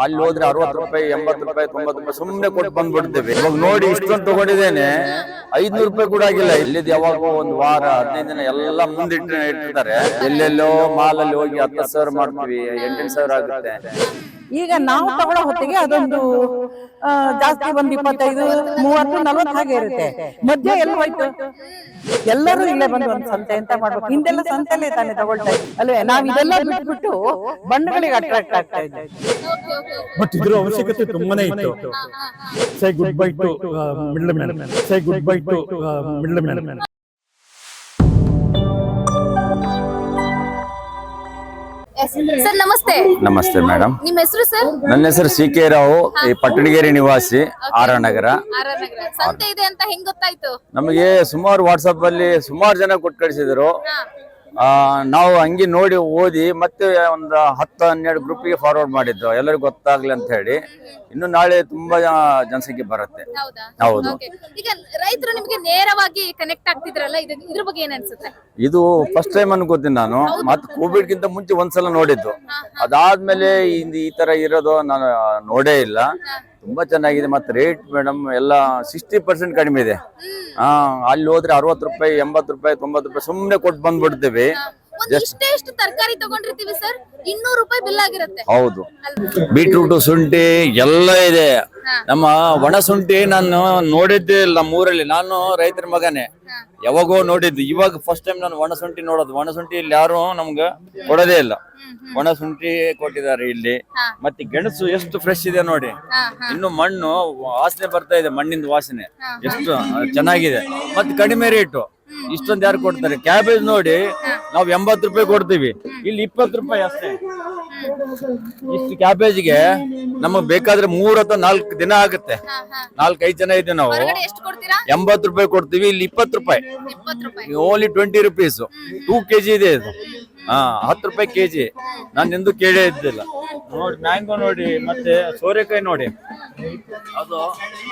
ಅಲ್ಲಿ ಹೋದ್ರೆ ಅರವತ್ತು ರೂಪಾಯಿ, ಎಂಬತ್ತು ರೂಪಾಯಿ, ತೊಂಬತ್ತು ರೂಪಾಯಿ ಸುಮ್ಮನೆ ಕೊಟ್ಟು ಬಂದ್ಬಿಡ್ತೇವೆ. ಇವಾಗ ನೋಡಿ ಇಷ್ಟೊಂದು ತಗೊಂಡಿದ್ದೇನೆ. ಐದ್ನೂರು ರೂಪಾಯಿ ಕೂಡ ಆಗಿಲ್ಲ. ಇಲ್ಲಿದ್ ಯಾವಾಗೋ ಒಂದು ವಾರ, ಹದಿನೈದು ದಿನ ಎಲ್ಲ ಮುಂದಿಟ್ಟು ಇಟ್ಟಿರ್ತಾರೆ. ಎಲ್ಲೆಲ್ಲೋ ಮಾಲಲ್ಲಿ ಹೋಗಿ ಹತ್ತು ಸಾವಿರ ಮಾಡ್ತೀವಿ ಎಂಟು ಸಾವಿರ ಆಗುತ್ತೆ. ಈಗ ನಾವು ತಗೊಳ್ಳೋ ಹೊತ್ತಿಗೆ ಅದೊಂದು ಜಾಸ್ತಿ ಒಂದ್ ಇಪ್ಪತ್ತೈದು ಮೂವತ್ತು ನಲ್ವತ್ತು ಹಾಗೆ ಇರುತ್ತೆ. ಮಧ್ಯ ಎಲ್ಲ ಹೋಯ್ತು. ಎಲ್ಲರೂ ಇಲ್ಲೇ ಬಂದು ಒಂದ್ ಸಂತೆ ಅಂತ ಮಾಡ್ಬೇಕು. ಹಿಂದೆಲ್ಲ ಸಂತೆಲ್ಲೇ ತಾನೆ ತಗೊಳ್ತಾ ಇದ್ದೀವಿ ಅಲ್ವೇ? ನಾವ್ ಇದೆಲ್ಲ ಬಿಟ್ಬಿಟ್ಟು ಬಣ್ಣಗಳಿಗೆ ಅಟ್ರಾಕ್ಟ್ ಆಗ್ತಾ ಇದ್ದಾರೆ ಬಟ್ ಇದ್ರ ಅವಶ್ಯಕತೆ ತುಂಬಾನೇ ಇತ್ತು. Say goodbye to middleman say goodbye to middleman sir ನಮಸ್ತೆ. ನಮಸ್ತೆ ಮೇಡಮ್. ನಿಮ್ಮ ಹೆಸರು ಸರ್? ನನ್ನ ಹೆಸರು ಸಿ ಕೆ ರಾವ್ ಈ ಪಟ್ಟಣಗೆರೆ ನಿವಾಸಿ R Nagar. R R Nagar. ಸಂತೆ ಇದೆ ಅಂತ ಹೆಂಗ್ ಗೊತ್ತಾಯ್ತು? ನಮಗೆ ಸುಮಾರು ವಾಟ್ಸ್ಆಪ್ ಅಲ್ಲಿ ಸುಮಾರು ಜನ ಕೊಟ್ಟು ಕಳಿಸಿದ್ರು. ನಾವು ಹಂಗೆ ನೋಡಿ ಓದಿ ಮತ್ತೆ ಒಂದು ಹತ್ತು ಹನ್ನೆರಡು ಗ್ರೂಪಿಗೆ ಫಾರ್ವರ್ಡ್ ಮಾಡಿದ್ದು. ಎಲ್ಲರಿಗೂ ಗೊತ್ತಾಗ್ಲಿ ಅಂತ ಹೇಳಿ. ಇನ್ನು ನಾಳೆ ತುಂಬಾ ಜನ- ಜನಸಂಖ್ಯೆ ಬರುತ್ತೆ. ಹೌದಾ. ಈಗ ರೈತರು ನಿಮಗೆ ನೇರವಾಗಿ ಕನೆಕ್ಟ್ ಆಗ್ತಿದ್ರಲ್ಲ ಇದು ಇದ್ರ ಬಗ್ಗೆ ಏನ್ ಅನ್ಸುತ್ತೆ? ಇದು ಫಸ್ಟ್ ಟೈಮ್ ಅನ್ಕೋತೀನಿ ನಾನು. ಮತ್ತೆ ಕೋವಿಡ್ ಗಿಂತ ಮುಂಚೆ ಒಂದ್ಸಲ ನೋಡಿದ್ದು. ಅದಾದ್ಮೇಲೆ ಇಂದ್ ಈ ತರ ಇರೋದು ನಾನು ನೋಡೇ ಇಲ್ಲ. ತುಂಬಾ ಚೆನ್ನಾಗಿದೆ. ಮತ್ತೆ ರೇಟ್ ಮೇಡಮ್ ಎಲ್ಲ ಸಿಕ್ಸ್ಟಿ ಪರ್ಸೆಂಟ್ ಕಡಿಮೆ ಇದೆ. ಹಾ ಅಲ್ಲಿ ಹೋದ್ರೆ ಅರವತ್ತು ರೂಪಾಯಿ ಎಂಬತ್ತು ರೂಪಾಯಿ ತೊಂಬತ್ತು ರೂಪಾಯಿ ಸುಮ್ಮನೆ ಕೊಟ್ಟು ಬಂದ್ಬಿಡ್ತೀವಿ. ಒಂದ್ ಇಷ್ಟೇ ಇಷ್ಟು ತರಕಾರಿ ತಗೊಂಡಿರ್ತೀವಿ ಸರ್. ಇನ್ನೂರು ರೂಪಾಯಿ ಬಿಲ್ ಆಗಿರುತ್ತೆ. ಹೌದು. ಬೀಟ್ರೂಟ್ ಶುಂಠಿ ಎಲ್ಲ ಇದೆ. ನಮ್ಮ ಒಣ ಶುಂಠಿ ನಾನು ನೋಡಿದ್ದೇ ಇಲ್ಲ ನಮ್ಮ ಊರಲ್ಲಿ ನಾನು ರೈತರ ಮಗನೇ. ಯಾವಾಗೋ ನೋಡಿದ್ದು. ಇವಾಗ ಫಸ್ಟ್ ಟೈಮ್ ನಾನು ಒಣ ಶುಂಠಿ ನೋಡೋದು. ಒಣ ಶುಂಠಿ ಇಲ್ಲಿ ಯಾರು ನಮ್ಗೆ ಕೊಡೋದೇ ಇಲ್ಲ. ಒಣ ಶುಂಠಿ ಕೊಟ್ಟಿದ್ದಾರೆ ಇಲ್ಲಿ. ಮತ್ತೆ ಗೆಣಸು ಎಷ್ಟು ಫ್ರೆಶ್ ಇದೆ ನೋಡಿ. ಇನ್ನು ಮಣ್ಣು ವಾಸನೆ ಬರ್ತಾ ಇದೆ ಮಣ್ಣಿಂದ ವಾಸನೆ. ಎಷ್ಟು ಚೆನ್ನಾಗಿದೆ. ಮತ್ತೆ ಕಡಿಮೆ ರೇಟು ಇಷ್ಟೊಂದು ಯಾರು ಕೊಡ್ತಾರೆ? ಕ್ಯಾಬೇಜ್ ನೋಡಿ ನಾವು ಎಂಬತ್ತು ರೂಪಾಯಿ ಕೊಡ್ತೀವಿ. ಇಲ್ಲಿ ಇಪ್ಪತ್ತು ರೂಪಾಯಿ ಅಷ್ಟೇ. ಇಷ್ಟು ಕ್ಯಾಬೇಜ್ಗೆ ನಮಗ್ ಬೇಕಾದ್ರೆ ಮೂರ್ ಅಥವಾ ನಾಲ್ಕು ದಿನ ಆಗುತ್ತೆ. ನಾಲ್ಕೈದು ಜನ ಇದ್ದೀವಿ ನಾವು. ಎಂಬತ್ತು ರೂಪಾಯಿ ಕೊಡ್ತೀವಿ ಇಲ್ಲಿ ಇಪ್ಪತ್ತು ರೂಪಾಯಿ. Only twenty rupees two KG ಇದೆ ಇದು. ಹಾ ಹತ್ತು ರೂಪಾಯಿ ಕೆಜಿ ನಾನು ಎಂದು ಕೇಳೇ ಇದ್ದಿಲ್ಲ. ನೋಡಿ ಮ್ಯಾಂಗೋ ನೋಡಿ ಮತ್ತೆ ಸೋರೆಕಾಯಿ ನೋಡಿ. ಅದು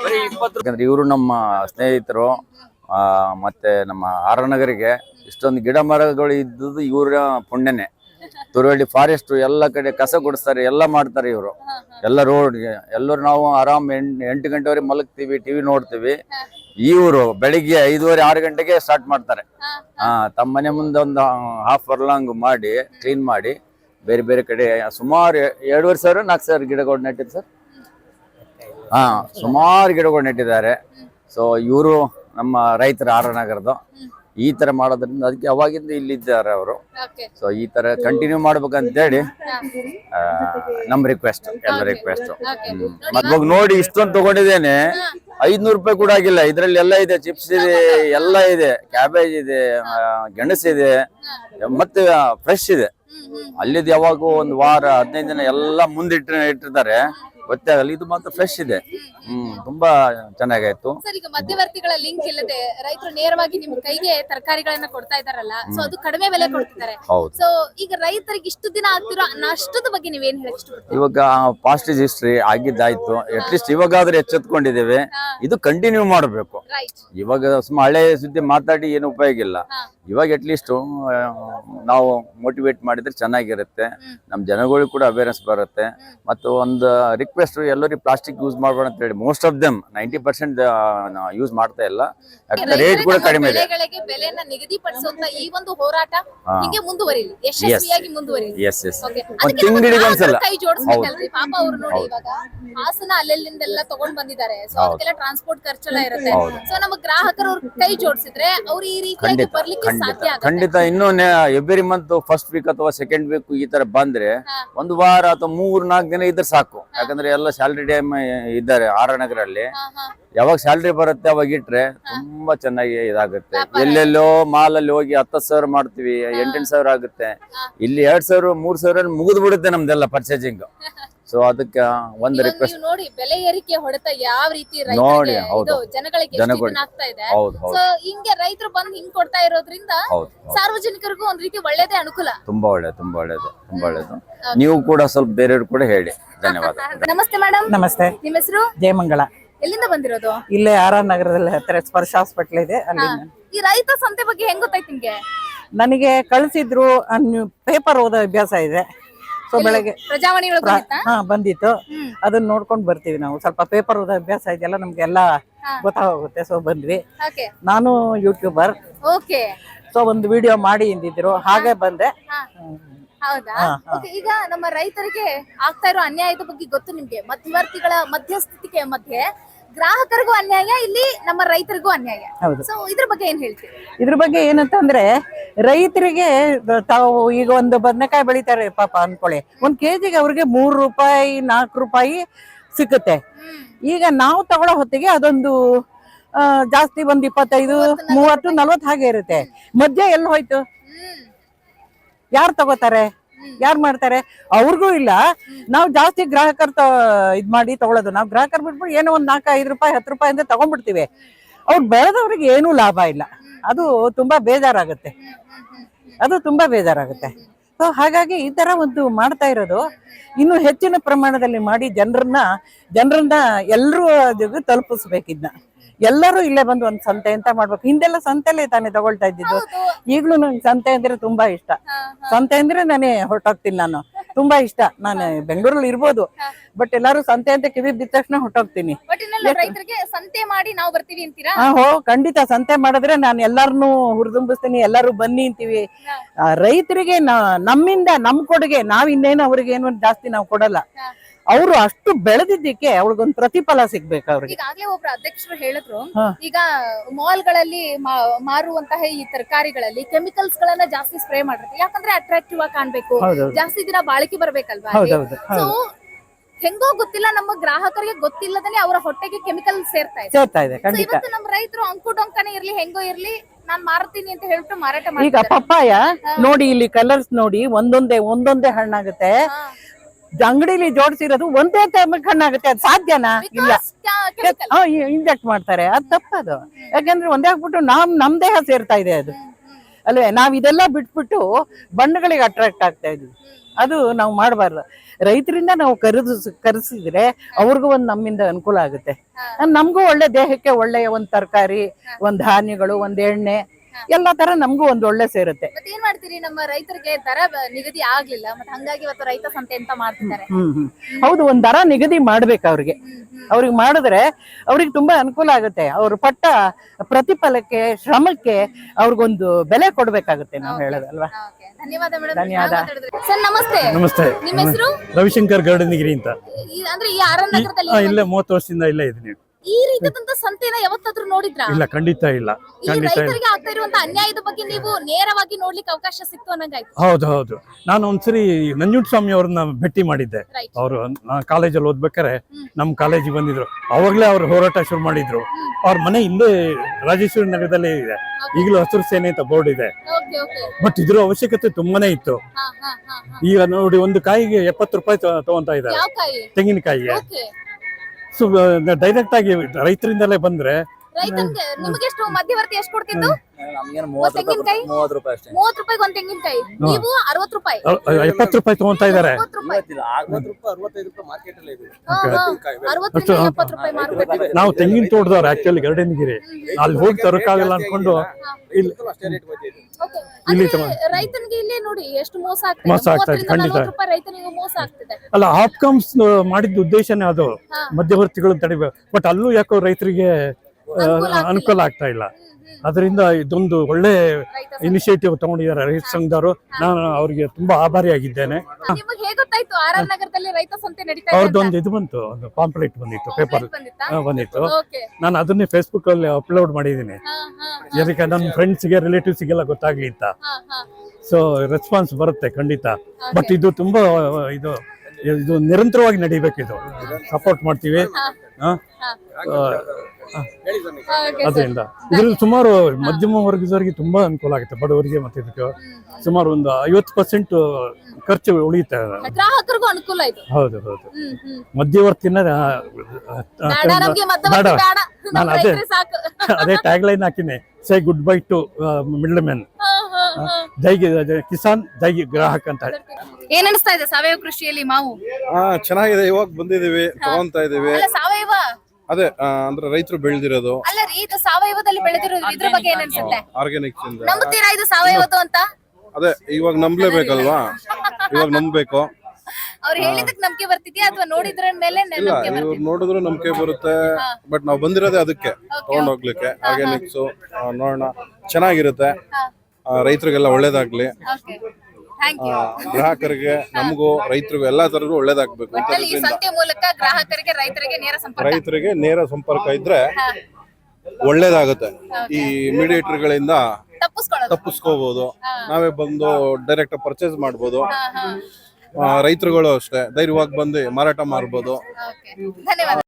ಬರೀ ಇಪ್ಪತ್ತು ಇವರು ನಮ್ಮ ಸ್ನೇಹಿತರು ಮತ್ತೆ ನಮ್ಮ ಆರನಗರಿಗೆ ಇಷ್ಟೊಂದು ಗಿಡ ಮರಗಳು ಇದ್ದದ್ದು ಇವರ ಪುಣ್ಯನೇ. ತುರುವಳ್ಳಿ ಫಾರೆಸ್ಟ್ ಎಲ್ಲ ಕಡೆ ಕಸ ಗುಡಿಸ್ತಾರೆ ಎಲ್ಲ ಮಾಡ್ತಾರೆ ಇವರು. ಎಲ್ಲ ರೋಡ್ಗೆ ಎಲ್ಲರೂ ನಾವು ಆರಾಮ್ ಎಂಟು ಎಂಟು ಗಂಟೆವರೆಗೆ ಮಲಗ್ತೀವಿ ಟಿವಿ ನೋಡ್ತೀವಿ. ಇವರು ಬೆಳಿಗ್ಗೆ ಐದುವರೆ ಆರು ಗಂಟೆಗೆ ಸ್ಟಾರ್ಟ್ ಮಾಡ್ತಾರೆ. ಹಾ ತಮ್ಮ ಮನೆ ಮುಂದೆ ಒಂದು ಹಾಫ್ ಫರ್ಲಾಂಗ್ ಮಾಡಿ ಕ್ಲೀನ್ ಮಾಡಿ ಬೇರೆ ಬೇರೆ ಕಡೆ ಸುಮಾರು ಎರಡೂವರೆ ಸಾವಿರ ನಾಲ್ಕು ಸಾವಿರ ಗಿಡಗಳು ನೆಟ್ಟಿದ್ದು ಸರ್. ಹಾ ಸುಮಾರು ಗಿಡಗಳು ನೆಟ್ಟಿದ್ದಾರೆ. ಸೊ ಇವರು ನಮ್ಮ ರೈತರ ಆರನಗರದು ಈ ತರ ಮಾಡೋದ್ರಿಂದ ಅದಕ್ಕೆ ಅವಾಗಿಂದ ಇಲ್ಲಿದ್ದಾರೆ ಅವರು. ಸೊ ಈ ತರ ಕಂಟಿನ್ಯೂ ಮಾಡ್ಬೇಕಂತೇಳಿ ನಮ್ ರಿಕ್ವೆಸ್ಟ್ ಎಲ್ಲ ರಿಕ್ವೆಸ್ಟ್ ಇವಾಗ ನೋಡಿ ಇಷ್ಟೊಂದು ತಗೊಂಡಿದ್ದೇನೆ. ಐದ್ನೂರು ರೂಪಾಯಿ ಕೂಡ ಆಗಿಲ್ಲ. ಇದ್ರಲ್ಲಿ ಎಲ್ಲ ಇದೆ ಚಿಪ್ಸ್ ಇದೆ ಎಲ್ಲ ಇದೆ. ಕ್ಯಾಬೇಜ್ ಇದೆ ಗೆಣಸ್ ಗೆಣಸಿದೆ ಮತ್ತೆ ಫ್ರೆಶ್ ಇದೆ. ಅಲ್ಲಿದ್ ಯಾವಾಗ ಒಂದು ವಾರ ಹದಿನೈದು ದಿನ ಎಲ್ಲ ಮುಂದಿಟ್ಟು ಇಟ್ಟಿರ್ತಾರೆ ಗೊತ್ತೇ ಆಗಲ್ಲ ಇದು ಮಾತ್ರ ಫ್ರೆಶ್ ಇದೆ. ಹ್ಮ್. ತುಂಬಾ ಚೆನ್ನಾಗಾಯ್ತು. ಸರ್ ಈಗ ಮಧ್ಯವರ್ತಿಗಳ ಲಿಂಕ್ ಇಲ್ಲದೆ ರೈತರು ನೇರವಾಗಿ ನಿಮ್ ಕೈಗೆ ತರಕಾರಿಗಳನ್ನ ಕೊಡ್ತಾ ಇದಾರಲ್ಲ ಸೊ ಅದು ಕಡಿಮೆ ಬೆಲೆ ಕೊಡ್ತಿದ್ದಾರೆ. ಹೌದು. ಸೊ ಈಗ ರೈತರಿಗೆ ಇಷ್ಟು ದಿನ ಆಗ್ತಿರೋ ನಷ್ಟದ ಬಗ್ಗೆ ನೀವೇನ್ ಹೇಳಕ್ ಇಷ್ಟಪಡ್ತೀರಾ? ಇವಾಗ ಪಾಸ್ಟೇಜ್ ಹಿಸ್ಟ್ರಿ ಆಗಿದ್ದಾಯ್ತು. ಅಟ್ಲೀಸ್ಟ್ ಇವಾಗಾದ್ರೂ ಎಚ್ಚೆತ್ಕೊಂಡಿದ್ದೇವೆ. ಇದು ಕಂಟಿನ್ಯೂ ಮಾಡಬೇಕು. ಇವಾಗ ಸುಮ್ಮ ಹಳೆ ಸುದ್ದಿ ಮಾತಾಡಿ ಏನು ಉಪಯೋಗ ಇಲ್ಲ. ಹಾ. ಇವಾಗ ಅಟ್ಲೀಸ್ಟ್ ನಾವು ಮೋಟಿವೇಟ್ ಮಾಡಿದ್ರೆ ಚೆನ್ನಾಗಿರುತ್ತೆ. ನಮ್ಮ ಜನಗಳಿಗೆ ಕೂಡ ಅವೇರ್ನೆಸ್ ಬರುತ್ತೆ. ಮತ್ತು ಒಂದು ರಿಕ್ವೆಸ್ಟ್ ಎಲ್ಲರಿಗೂ ಪ್ಲಾಸ್ಟಿಕ್ ಯೂಸ್ ಮಾಡಬೇಡ ಅಂತ ಹೇಳಿ most of them ninety percent use ಮಾಡ್ತಾ ಇಲ್ಲ. ಯಾಕಂದ್ರೆ ರೇಟ್ ಕೂಡ ಕಡಿಮೆ ಇದೆ. ಎಸ್ ಎಸ್ ಒಂದು ತಿಂಗಳಿಗೆ ಒಂದ್ಸಲ. ಹಾಸನ ಅಲ್ಲೆಲ್ಲಿಂದೆಲ್ಲ ತಗೊಂಡ್ ಬಂದಿದ್ದಾರೆ. ಸೊ ಅದಕ್ಕೆಲ್ಲ ಟ್ರಾನ್ಸ್ಪೋರ್ಟ್ ಖರ್ಚೆಲ್ಲ ಇರುತ್ತೆ. ಸೊ ನಮ್ಮ ಗ್ರಾಹಕರು ಕೈ ಜೋಡಿಸಿದ್ರೆ ಅವ್ರು ಈ ರೀತಿಯಾಗಿ ಬರ್ಲಿಕ್ಕೆ ಸಾಧ್ಯ ಆಗುತ್ತೆ. ಖಂಡಿತ ಇನ್ನು ಎವ್ರಿ ಮಂತ್ ಫಸ್ಟ್ ವೀಕ್ ಅಥವಾ ಸೆಕೆಂಡ್ ವೀಕ್ ಈ ತರ ಬಂದ್ರೆ. ಒಂದು ವಾರ ಅಥವಾ ಮೂರ್ ನಾಲ್ಕು ದಿನ ಇದ್ರೆ ಸಾಕು. ಯಾಕಂದ್ರೆ ಎಲ್ಲ ಸ್ಯಾಲ್ರಿ ಟೈಮ್ ಇದ್ದಾರೆ ಆರನಗರಲ್ಲಿ ಹಾ, ಹಾ. ಯಾವಾಗ ಸ್ಯಾಲ್ರಿ ಬರುತ್ತೆ ಅವಾಗ ಇಟ್ರೆ ತುಂಬಾ ಚೆನ್ನಾಗಿ ಇದಾಗುತ್ತೆ. ಎಲ್ಲೆಲ್ಲೋ ಮಾಲ್ ಅಲ್ಲಿ ಹೋಗಿ ಹತ್ತು ಸಾವಿರ ಮಾಡ್ತೀವಿ ಎಂಟೆಂಟು ಸಾವಿರ ಆಗುತ್ತೆ. ಇಲ್ಲಿ ಎರಡ್ ಸಾವಿರ ಮೂರ್ ಸಾವಿರ ಮುಗಿದು ಬಿಡುತ್ತೆ ನಮ್ದೆಲ್ಲ ಪರ್ಚೇಸಿಂಗ್ ಸೊ ಅದಕ್ಕೆ ಒಂದು ರಿಕ್ವೆಸ್ಟ್ ನೀವು ನೋಡಿ ಬೆಲೆ ಏರಿಕೆ ಹೊಡೆತ ಯಾವ ರೀತಿ ನೋಡಿ, ರೈತರಿಗೆ ಹೌದು. ಇದು ಜನಗಳಿಗೆ ಎಷ್ಟು ಜನಗಳು. ಇದನ್ನ ಆಗ್ತಾ ಇದೆ. ಹೌದು ಹೌದು. ಸೊ ಹಿಂಗೆ ರೈತರು ಬಂದು ಹಿಂಗ್ ಕೊಡ್ತಾ ಇರೋದ್ರಿಂದ ಹೌದು ಹೌದು. ಸಾರ್ವಜನಿಕರಿಗೂ ಒಂದ್ ರೀತಿ ಒಳ್ಳೇದೇ ಅನುಕೂಲ. ತುಂಬಾ ಒಳ್ಳೇದು ತುಂಬಾ ಒಳ್ಳೇದು ತುಂಬಾ ಒಳ್ಳೇದು. ನೀವು ಕೂಡ ಸ್ವಲ್ಪ ಬೇರೆಯವ್ರು ಕೂಡ ಹೇಳಿ. ಧನ್ಯವಾದ. ನಮಸ್ತೆ ಮೇಡಮ್ ನಮಸ್ತೆ. ನಿಮ್ಮ ಹೆಸರು? ಜಯಮಂಗಳ ಎಲ್ಲಿಂದ ಬಂದಿರೋದು? ಇಲ್ಲೇ ಆರ್ ಆರ್ ನಗರದಲ್ಲಿ ಹತ್ತಿರ ಸ್ಪರ್ಶ ಹಾಸ್ಪಿಟಲ್ ಇದೆ ಅಲ್ಲಿ ಈ ರೈತ ಸಂತೆ ಬಗ್ಗೆ ಹೆಂಗ್ ಗೊತ್ತಾಯ್ತು ನಿಮ್ಗೆ? ನನಗೆ ಕಳಿಸಿದ್ರು ಪೇಪರ್ ಓದೋ ಅಭ್ಯಾಸ ಇದೆ. ಸೊ ಬೆಳಗ್ಗೆ? ಹಾ ಬಂದಿತ್ತು. ಅದನ್ನ ನೋಡ್ಕೊಂಡು ಬರ್ತೀವಿ ನಾವು. ಸ್ವಲ್ಪ ಪೇಪರ್ ಓದೋ ಅಭ್ಯಾಸ ಇದೆಯಲ್ಲ ನಮ್ಗೆಲ್ಲ ಗೊತ್ತಾಗುತ್ತೆ ಸೊ ಬಂದ್ವಿ. ನಾನು ಯೂಟ್ಯೂಬರ್ ಓಕೆ ಸೊ ಒಂದು ವಿಡಿಯೋ ಮಾಡಿ ಎಂದಿದ್ರು ಹಾಗೆ ಬಂದೆ. ಹೌದಾ? ಈಗ ನಮ್ಮ ರೈತರಿಗೆ ಆಗ್ತಾ ಇರೋ ಅನ್ಯಾಯದ ಬಗ್ಗೆ ಗೊತ್ತು ನಿಮ್ಗೆ? ಮಧ್ಯವರ್ತಿಗಳ ಮಧ್ಯಸ್ಥಿತಿಗೆ ಮಧ್ಯೆ ಗ್ರಾಹಕರಿಗೂ ಅನ್ಯಾಯ ಇಲ್ಲಿ ನಮ್ಮ ರೈತರಿಗೂ ಅನ್ಯಾಯ. ಹೌದು. ಸೊ ಇದ್ರ ಬಗ್ಗೆ ಏನ್ ಹೇಳ್ತೀವಿ ಇದ್ರ ಬಗ್ಗೆ ಏನಂತಂದ್ರೆ ರೈತರಿಗೆ ತಾವು ಈಗ ಒಂದು ಬದನೆಕಾಯಿ ಬೆಳಿತಾರೆ ಪಾಪ ಅನ್ಕೊಳ್ಳಿ. ಒಂದ್ ಕೆಜಿಗೆ ಅವ್ರಿಗೆ ಮೂರು ರೂಪಾಯಿ ನಾಲ್ಕು ರೂಪಾಯಿ ಸಿಕ್ಕುತ್ತೆ ಈಗ ನಾವು ತಗೊಳ್ಳೋ ಹೊತ್ತಿಗೆ ಅದೊಂದು ಆ, ಜಾಸ್ತಿ ಒಂದ್ ಇಪ್ಪತ್ತೈದು ಮೂವತ್ತು ನಲ್ವತ್ತು ಹಾಗೆ ಇರುತ್ತೆ. ಮಧ್ಯ ಎಲ್ಲಿ ಹೋಯ್ತು? ಯಾರು ತಗೋತಾರೆ? ಯಾರು ಮಾಡ್ತಾರೆ? ಅವ್ರಿಗೂ ಇಲ್ಲ. ನಾವು ಜಾಸ್ತಿ ಗ್ರಾಹಕರ್ ಇದ್ ಮಾಡಿ ತಗೊಳ್ಳೋದು ನಾವು ಗ್ರಾಹಕರ್ ಬಿಟ್ಬಿಟ್ಟು ಏನೋ ಒಂದ್ ನಾಲ್ಕು, ಐದು ರೂಪಾಯಿ, ಹತ್ತು ರೂಪಾಯಿ ಅಂತ ತಗೊಂಡ್ಬಿಡ್ತೀವಿ ಅವ್ರು ಬೆಳೆದವ್ರಿಗೆ ಏನೂ ಲಾಭ ಇಲ್ಲ. ಅದು ತುಂಬಾ ಬೇಜಾರಾಗುತ್ತೆ. ಅದು ತುಂಬಾ ಬೇಜಾರಾಗುತ್ತೆ. ಸೊ ಹಾಗಾಗಿ ಈ ತರ ಒಂದು ಮಾಡ್ತಾ ಇರೋದು. ಇನ್ನು ಹೆಚ್ಚಿನ ಪ್ರಮಾಣದಲ್ಲಿ ಮಾಡಿ ಜನರನ್ನ ಜನರನ್ನ ಎಲ್ಲರೂ ಅದಕ್ಕೆ ತಲುಪಿಸ್ಬೇಕು ಇದನ್ನ ಎಲ್ಲರೂ ಇಲ್ಲೇ ಬಂದು ಒಂದ್ ಸಂತೆ ಅಂತ ಮಾಡ್ಬೇಕು? ಹಿಂದೆಲ್ಲ ಸಂತೆಲ್ಲೇ ತಾನೇ ತಗೊಳ್ತಾ ಇದ್ದಿದ್ದು. ಈಗ್ಲೂ ನಂಗೆ ಸಂತೆ ಅಂದ್ರೆ ತುಂಬಾ ಇಷ್ಟ. ಸಂತೆ ಅಂದ್ರೆ ನಾನೇ ಹೊರಟೋಗ್ತೀನಿ ನಾನು. ತುಂಬಾ ಇಷ್ಟ. ನಾನು ಬೆಂಗಳೂರಲ್ಲಿ ಇರ್ಬೋದು. ಬಟ್ ಎಲ್ಲಾರು ಸಂತೆ ಅಂತ ಕಿವಿ ಬಿದ್ದ ತಕ್ಷಣ ಹೊರಟೋಗ್ತೀನಿ. ರೈತರಿಗೆ ಸಂತೆ ಮಾಡಿ ನಾವು ಬರ್ತೀವಿ ಅಂತೀರಾ? ಹಾ ಖಂಡಿತ ಸಂತೆ ಮಾಡಿದ್ರೆ ನಾನು ಎಲ್ಲಾರನು ಹುರಿದುಂಬಿಸ್ತೀನಿ ಎಲ್ಲರೂ ಬನ್ನಿ ಅಂತೀವಿ. ರೈತರಿಗೆ ನ- ನಮ್ಮಿಂದ ನಮ್ ಕೊಡುಗೆ ನಾವ್ ಇನ್ನೇನು ಅವ್ರಿಗೆ ಏನು ಜಾಸ್ತಿ ನಾವು ಕೊಡಲ್ಲ. ಅವರು ಅಷ್ಟು ಬೆಳೆದಿದ್ದಕ್ಕೆ ಅವ್ರಿಗೊಂದು ಪ್ರತಿಫಲ ಸಿಗ್ಬೇಕು ಅವ್ರಿಗೆ. ಈಗಾಗ್ಲೇ ಒಬ್ರು ಅಧ್ಯಕ್ಷರು ಹೇಳಿದ್ರು ಈಗ ಮಾಲ್ಗಳಲ್ಲಿ ಮಾರುವಂತಹ ಈ ತರಕಾರಿಗಳಲ್ಲಿ ಕೆಮಿಕಲ್ಸ್ ಗಳನ್ನ ಜಾಸ್ತಿ ಸ್ಪ್ರೇ ಮಾಡಿರ್ತಾರೆ ಯಾಕಂದ್ರೆ ಅಟ್ರಾಕ್ಟಿವ್ ಆಗಿ ಕಾಣ್ಬೇಕು. ಜಾಸ್ತಿ ದಿನ ಬಾಳಿಕೆ ಬರ್ಬೇಕಲ್ವಾ ಸೊ ಹೆಂಗೋ ಗೊತ್ತಿಲ್ಲ ನಮ್ಮ ಗ್ರಾಹಕರಿಗೆ ಗೊತ್ತಿಲ್ಲದನೆ ಅವರ ಹೊಟ್ಟೆಗೆ ಕೆಮಿಕಲ್ ಸೇರ್ತಾ ಇದೆ. ಸೇರ್ತಾ ಇದೆ ಖಂಡಿತ. ಇವತ್ತು ನಮ್ಮ ರೈತರು ಅಂಕು ಡೊಂಕನೇ ಇರ್ಲಿ ಹೆಂಗೋ ಇರ್ಲಿ ನಾನ್ ಮಾರ್ತೀನಿ ಅಂತ ಹೇಳ್ಬಿಟ್ಟು ಮಾರಾಟ ಈಗ ಮಾಡ್ತಾರೆ ಪಪ್ಪಾಯ ನೋಡಿ ಇಲ್ಲಿ ಕಲರ್ಸ್ ನೋಡಿ ಒಂದೊಂದೇ ಒಂದೊಂದೇ ಹಣ್ಣಾಗುತ್ತೆ. ಅಂಗಡಿಲಿ ಜೋಡಿಸಿರೋದು ಒಂದೇ ಹಣ್ಣಾಗುತ್ತೆ ಅದು ಸಾಧ್ಯನಾ? ಇಲ್ಲ. ಇಂಜೆಕ್ಟ್ ಮಾಡ್ತಾರೆ. ಅದು ತಪ್ಪದು. ಯಾಕಂದ್ರೆ ಒಂದೇ ಹಾಕ್ಬಿಟ್ಟು ನಾವ್ ನಮ್ ದೇಹ ಸೇರ್ತಾ ಇದೆ ಅದು. ಅಲ್ವೇ? ನಾವ್ ಇದೆಲ್ಲ ಬಿಟ್ಬಿಟ್ಟು ಬಣ್ಣಗಳಿಗೆ ಅಟ್ರಾಕ್ಟ್ ಆಗ್ತಾ ಇದ್ವಿ. ಅದು ನಾವು ಮಾಡಬಾರ್ದು. ರೈತರಿಂದ ನಾವು ಕರೆದು ಕರೆಸಿದ್ರೆ ಅವ್ರಿಗೂ ಒಂದು ನಮ್ಮಿಂದ ಅನುಕೂಲ ಆಗುತ್ತೆ. ನಮಗೂ ಒಳ್ಳೆ ದೇಹಕ್ಕೆ ಒಳ್ಳೆಯ ಒಂದು ತರಕಾರಿ ಒಂದು ಧಾನ್ಯಗಳು ಒಂದು ಎಣ್ಣೆ ಎಲ್ಲಾ ತರ ನಮಗೂ ಒಂದ್ ಒಳ್ಳೆ ಸೇರುತ್ತೆ. ಮತ್ತೆ ಏನ್ ಮಾಡ್ತೀರಿ? ನಮ್ಮ ರೈತರಿಗೆ ದರ ಬ- ನಿಗದಿ ಆಗ್ಲಿಲ್ಲ. ಮತ್ತೆ ಹಂಗಾಗಿ ಇವತ್ತು ರೈತ ಸಂತೆ ಅಂತ ಮಾಡ್ತಿದ್ದಾರೆ. ಹ್ಮ್ ಹ್ಮ್ ಹೌದು ಒಂದ್ ದರ ನಿಗದಿ ಮಾಡ್ಬೇಕು ಅವ್ರಿಗೆ. ಅವ್ರಿಗೆ ಮಾಡಿದ್ರೆ ಅವ್ರಿಗೆ ತುಂಬಾ ಅನುಕೂಲ ಆಗುತ್ತೆ. ಅವ್ರು ಪಟ್ಟ ಪ್ರತಿಫಲಕ್ಕೆ ಶ್ರಮಕ್ಕೆ ಅವ್ರಿಗೊಂದು ಬೆಲೆ ಕೊಡ್ಬೇಕಾಗುತ್ತೆ ನಾವು ಹೇಳೋದಲ್ವಾ? Okay. ಧನ್ಯವಾದ ಮೇಡಮ್ ಸರ್ ನಮಸ್ತೆ. ನಮಸ್ತೆ. ನಿಮ್ಮ ಹೆಸರು? ರವಿಶಂಕರ್ ಗೌಡನಿಗಿರಿ ಅಂತ. ಈ- ಅಂದ್ರೆ ಈ ಆರ್ ನಗರದಲ್ಲಿ ಇಲ್ಲೇ ಮೂವತ್ತು ವರ್ಷದಿಂದ ಇಲ್ಲೇ ಇದೀನಿ ಈ ರೀತಿಯಾದಂತ ಸಂತೆನ ಯಾವತ್ತಾದ್ರೂ ನೋಡಿದ್ರಾ? ಇಲ್ಲ ಖಂಡಿತ ಇಲ್ಲ. ಈ ಖಂಡಿತ ಇಲ್ಲ. ರೈತರಿಗೆ ಆಗ್ತಾ ಇರುವಂತ ಅನ್ಯಾಯದ ಬಗ್ಗೆ ನೀವು ನೇರವಾಗಿ ನೋಡ್ಲಿಕ್ಕೆ ಅವಕಾಶ ಸಿಕ್ತು ಅನ್ನಂಗಾಯ್ತು ಹೌದು ಹೌದು. ನಾನು ಒಂದ್ಸರಿ ನಂಜುಂಡ ಸ್ವಾಮಿ ಅವ್ರನ್ನ ಭೇಟಿ ಮಾಡಿದ್ದೆ. ರೈಟ್ ಅವರು ಕಾಲೇಜಲ್ಲಿ ಓದ್ಬೇಕಾರೆ ನಮ್ಮ ಕಾಲೇಜಿಗೆ ಬಂದಿದ್ರು. ಅವಾಗಲೇ ಅವ್ರು ಹೋರಾಟ ಶುರು ಮಾಡಿದ್ರು. ಅವ್ರ ಮನೆ ಇಲ್ಲೇ ರಾಜೇಶ್ವರಿ ನಗರದಲ್ಲೇ ಇದೆ. ಈಗಲೂ ಹಸಿರು ಸೇನೆ ಅಂತ ಬೋರ್ಡ್ ಇದೆ. ಓಕೆ ಓಕೆ ಬಟ್ ಇದ್ರ ಅವಶ್ಯಕತೆ ತುಂಬಾನೇ ಇತ್ತು. ಹಾ ಹಾ ಹಾ ಈಗ ನೋಡಿ ಒಂದು ಕಾಯಿಗೆ ಎಪ್ಪತ್ತು ರೂಪಾಯಿ ತಗೊಂತ ಇದ್ದಾರೆ. ಯಾವ ಕಾಯಿ? ತೆಂಗಿನಕಾಯಿಗೆ. ಓಕೆ ಡೈರೆಕ್ಟ್ ಆಗಿ ರೈತರಿಂದಲೇ ಬಂದ್ರೆ ರೈತನ್ಗೆ ನಿಮ್ಗೆ ಎಷ್ಟು ಮಧ್ಯವರ್ತಿ ಎಷ್ಟು ಕೊಡ್ತಿದ್ದು? ನಮ್ಗೇನು ಮೂವತ್ತು ತೆಂಗಿನಕಾಯಿ? ಮೂವತ್ತು ರೂಪಾಯಿ ಅಷ್ಟೇ. ಮೂವತ್ ರೂಪಾಯಿಗೆ ಒಂದ್ ತೆಂಗಿನಕಾಯಿ. ನೀವು ಅರವತ್ ರೂಪಾಯಿ. ಎಪ್ಪತ್ತು ರೂಪಾಯಿ ತಗೊಂತಾ ಇದ್ದಾರೆ. ಮೂವತ್ತು ರೂಪಾಯಿ. ಅರವತ್ತು ರೂಪಾಯಿ ಅರವತ್ತೈದು ರೂಪಾಯಿ ಮಾರ್ಕೆಟ್ ಅಲ್ಲಿ ಇದೆ. ಹಾ, ಹಾ. ಅರವತ್ತರಿಂದ ಅಷ್ಟು- ಎಪ್ಪತ್ತು ರೂಪಾಯಿ ಮಾರುಕಟ್ಟೆ ನಾವು ತೆಂಗಿನ ತೋಟದವ್ರ ಆಕ್ಚುಲಿ ಗರ್ಡನ್ಗಿರಿ. ಅಲ್ಲಿ ಹೋಗಿ ತರಕಾಗಲ್ಲ ಅನ್ಕೊಂಡು ಇಲ್ಲಿ Okay. ಇಲ್ಲಿ ಅಂದ್ರೆ ರೈತನಿಗೆ ಇಲ್ಲೇ ನೋಡಿ ಎಷ್ಟು ಮೋಸ ಆಗ್ತದೆ ಮೋಸ ಆಗ್ತಾ ಇದೆ, ಮೂವತ್ತರಿಂದ ಖಂಡಿತ. ನಲವತ್ತು ರೂಪಾಯಿ ರೈತನಿಗೆ ಮೋಸ ಆಗ್ತಿದೆ. ಅಲ್ಲ ಆಪ್ಕಮ್ಸ್ ಮಾಡಿದ ಉದ್ದೇಶನೇ ಅದು. ಹಾ. ಮಧ್ಯವರ್ತಿಗಳು ತಡಿಬೇಕು ಬಟ್ ಅಲ್ಲೂ ಯಾಕೋ ರೈತರಿಗೆ ಅನುಕೂಲ. ಆಗ್ತಾ ಇಲ್ಲ. ಅದರಿಂದ ಇದೊಂದು ಒಳ್ಳೆ ಇನಿಷಿಯೇಟಿವ್ ತಗೊಂಡಿದ್ದಾರೆ ರೈತ ಸಂಘದವರು. ನಾನು ಅವರಿಗೆ ತುಂಬಾ ಆಭಾರಿಯಾಗಿದ್ದೇನೆ. ನಡೀತಾ ಇದೆ ಒಂದು ಇದು ಬಂತು ಒಂದು ಪಾಂಪ್ಲೆಟ್ ಬಂದಿತ್ತು ಪೇಪರ್ ಬಂದಿತ್ತಾ? ನಾನು ಅದನ್ನೇ ಫೇಸ್ಬುಕ್ ಅಲ್ಲಿ ಅಪ್ಲೋಡ್ ಮಾಡಿದ್ದೀನಿ. ಯಾಕೆ ನನ್ನ ಫ್ರೆಂಡ್ಸ್ಗೆ ರಿಲೇಟಿವ್ಸ್ಗೆಲ್ಲ ಗೊತ್ತಾಗ್ಲಿ ಅಂತ. ಸೊ ರೆಸ್ಪಾನ್ಸ್ ಬರುತ್ತೆ ಖಂಡಿತ. ಬಟ್ ಇದು ತುಂಬಾ ಇದು ಇದು ನಿರಂತರವಾಗಿ ನಡಿಬೇಕು ಇದು. ಸಪೋರ್ಟ್ ಮಾಡ್ತೀವಿ. ಅದರಿಂದ. ಇದ್ರಲ್ಲಿ ಸುಮಾರು ಮಧ್ಯಮ ವರ್ಗದವರಿಗೆ ತುಂಬಾ ಅನುಕೂಲ ಆಗುತ್ತೆ ಬಡವರಿಗೆ ಮತ್ತೆ ಇದಕ್ಕೆ ಸುಮಾರು ಒಂದು ಐವತ್ತು ಪರ್ಸೆಂಟ್ ಖರ್ಚು ಉಳಿಯುತ್ತೆ. ಗ್ರಾಹಕರಿಗೂ ಅನುಕೂಲ ಇದು. ಹೌದು ಹೌದು. ಮಧ್ಯವರ್ತಿನ ಬೇಡ ನಮ್ಗೆ ಮಧ್ಯವರ್ತಿ ಬೇಡ. ನಾನು ನಮ್ಮ ಅದೇ- ರೈತರೇ ಸಾಕು. ಅದೇ ಟ್ಯಾಗ್ ಲೈನ್ ಹಾಕಿನಿ. Say good bye to middleman ಹಾ, ಹಾ, ಹಾ. ಜೈ ಜೈ ಕಿಸಾನ್ ಜೈ ಗ್ರಾಹಕ ಅಂತ ಏನ್ ಅನಿಸ್ತಾ ಇದೆ ಸಾವಯವ ಕೃಷಿಯಲ್ಲಿ ಮಾವು? ಹಾ ಚೆನ್ನಾಗಿದೆ. ಇವಾಗ ಬಂದಿದೀವಿ ತಗೊಂತಾ ಇದೀವಿ ಅಲ್ಲ ಸಾವಯವ ಅದೇ ಅಂದ್ರೆ ರೈತರು ಬೆಳೆದಿರೋದು. ಅಲ್ಲ ರೀ ಇದು ಸಾವಯವದಲ್ಲಿ ಬೆಳೆದಿರೋದು ಇದ್ರ ಬಗ್ಗೆ ಏನ್ ಅನ್ಸುತ್ತೆ? ಆರ್ಗ್ಯಾನಿಕ್ಸ್ ಇಂದ. ನಂಬುತ್ತೀರಾ ಇದು ಅಂತ? ಅದೇ ಇವಾಗ ನಂಬ್ಲೇಬೇಕಲ್ವಾ? ಇವಾಗ ನಂಬಬೇಕು. ಅವ್ರು ಹೇಳಿದಕ್ ನಂಬಿಕೆ ಬರ್ತಿದ್ಯಾ ಅಥವಾ ನೋಡಿದ್ರ ಮೇಲೆ ನೆ- ಇಲ್ಲ ನಂಬಿಕೆ ಇವ್ರು ನೋಡಿದ್ರು ನಂಬಿಕೆ ಬರುತ್ತೆ ಬಟ್ ನಾವು ಬಂದಿರೋದೇ ಅದಕ್ಕೆ ತಗೊಂಡೋಗ್ಲಿಕ್ಕೆ ಹಾಗೆ ನೆಕ್ಸು ನೋಡೋಣ. ಚೆನ್ನಾಗಿರುತ್ತೆ. ಆ, ರೈತರಿಗೆಲ್ಲ ಒಳ್ಳೇದಾಗ್ಲಿ. ಓಕೆ. ಗ್ರಾಹಕರಿಗೆ ನಮಗೂ ರೈತರಿಗೂ ಎಲ್ಲಾ ತರಗೂ ಒಳ್ಳೇದಾಗ್ಬೇಕು ಈ ಸಂತೆ ಮೂಲಕ ಗ್ರಾಹಕರಿಗೆ ರೈತರಿಗೆ ನೇರ ಸಂಪರ್ಕ. ರೈತರಿಗೆ ನೇರ ಸಂಪರ್ಕ ಇದ್ರೆ ಒಳ್ಳೇದಾಗುತ್ತೆ. ಈ ಮೀಡಿಯೇಟರ್ಗಳಿಂದ ತಪ್ಪಿಸ್ಕೊಳ್ಳೋದು. ತಪ್ಪಿಸ್ಕೋಬಹುದು ನಾವೇ ಬಂದು ಡೈರೆಕ್ಟ್ ಪರ್ಚೇಸ್ ಮಾಡ್ಬೋದು. ರೈತರುಗಳು ಅಷ್ಟೇ. ಧೈರ್ಯವಾಗಿ ಬಂದು ಮಾರಾಟ ಮಾಡ್ಬೋದು. ಧನ್ಯವಾದ.